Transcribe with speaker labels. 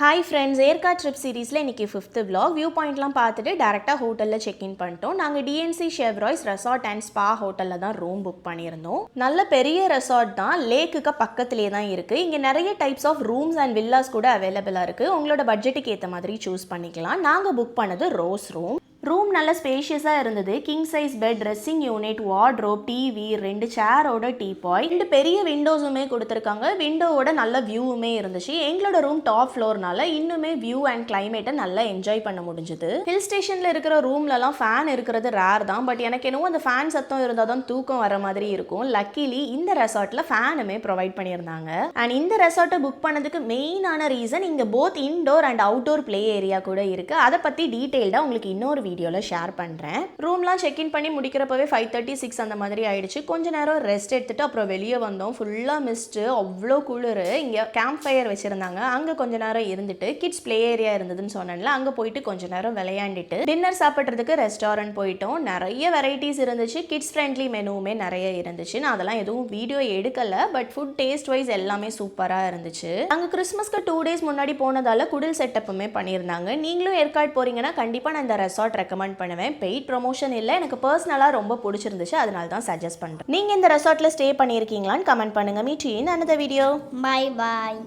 Speaker 1: Hi friends Yercaud trip சீரீஸில் இன்றைக்கி fifth vlog. View பாயிண்ட்லாம் பார்த்துட்டு டேரெக்டாக ஹோட்டலில் செக் இன் பண்ணிட்டோம். நாங்கள் TNC Shevaroys resort and spa ஹோட்டலில் தான் ரூம் புக் பண்ணியிருந்தோம். நல்ல பெரிய ரெசார்ட் தான். லேக்குக்கு பக்கத்துலேயே தான் இருக்குது இங்கே நிறைய types of rooms and villas கூட அவைலபிளாக இருக்குது உங்களோட பட்ஜெட்டுக்கு ஏற்ற மாதிரி சூஸ் பண்ணிக்கலாம். நாங்கள் புக் பண்ணது ரோஸ் ரூம் ரூம் நல்ல ஸ்பேஷியஸாக இருந்தது. King size bed dressing unit wardrobe TV ரெண்டு சேரோட டீபாய் ரெண்டு பெரிய விண்டோஸுமே கொடுத்துருக்காங்க. விண்டோவோட நல்ல வியூவுமே இருந்துச்சு. எங்களோட ரூம் டாப் ஃப்ளோர்னால இன்னுமே வியூ அண்ட் கிளைமேட்டை நல்லா என்ஜாய் பண்ண முடிஞ்சுது. ஹில் ஸ்டேஷனில் இருக்கிற ரூம்லலாம் ஃபேன் இருக்கிறது ரேர் தான். பட் எனக்கு என்னவோ அந்த ஃபேன் சத்தம் இருந்தால் தான் தூக்கம் வர மாதிரி இருக்கும். லக்கிலி இந்த ரெசார்ட்டில் ஃபேனுமே ப்ரொவைட் பண்ணியிருந்தாங்க. அண்ட் இந்த ரெசார்ட்டை புக் பண்ணதுக்கு மெயினான ரீசன் இங்கே both indoor and outdoor play area கூட இருக்குது அதை பற்றி டீட்டெயில்டாக உங்களுக்கு இன்னொரு வீடியோவில் ஷேர் பண்ணுறேன் ரூம்லாம் செக் இன் பண்ணி முடிக்கிறப்பவே ஃபைவ் தேர்ட்டி சிக்ஸ் அந்த மாதிரி ஆயிடுச்சு. கொஞ்ச நேரம் ரெஸ்ட் எடுத்துட்டு அப்புறம் வெளியே வந்தோம். ஃபுல்லாக மிஸ்ட்டு அவ்வளோ குளிர். இங்கே கேம்ப் ஃபயர் வச்சுருந்தாங்க. அங்கே கொஞ்ச நேரம் இருந்துட்டு கிட்ஸ் ப்ளே ஏரியா இருந்ததுன்னு சொன்னேன்ல அங்கே போயிட்டு கொஞ்ச நேரம் விளையாண்டுட்டு டின்னர் சாப்பிட்றதுக்கு ரெஸ்டாரண்ட் போயிட்டோம். நிறைய வெரைட்டிஸ் இருந்துச்சு. கிட்ஸ் ஃப்ரெண்ட்லி மெனுவுமே நிறைய இருந்துச்சு. நான் அதெல்லாம் எதுவும் வீடியோ எடுக்கல பட் ஃபுட் டேஸ்ட் வைஸ் எல்லாமே சூப்பராக இருந்துச்சு. அங்கே கிறிஸ்மஸ்க்கு டூ டேஸ் முன்னாடி போனதால குடில் செட்டப்புமே பண்ணியிருந்தாங்க. நீங்களும் ஏற்காடு போறீங்கன்னா கண்டிப்பாக நான் இந்த ரெசார்ட் ரெக்கமெண்ட் பண்ணுவேன். பெய்ட் ப்ரொமோஷன் இல்லை எனக்கு பர்சனலாக ரொம்ப பிடிச்சிருந்துச்சு அதனால தான் சஜஸ்ட் பண்ணுறேன் நீங்கள் இந்த ரெசார்ட்டில் ஸ்டே பண்ணியிருக்கீங்களான்னு கமெண்ட் பண்ணுங்க. Meet in another video
Speaker 2: Bye bye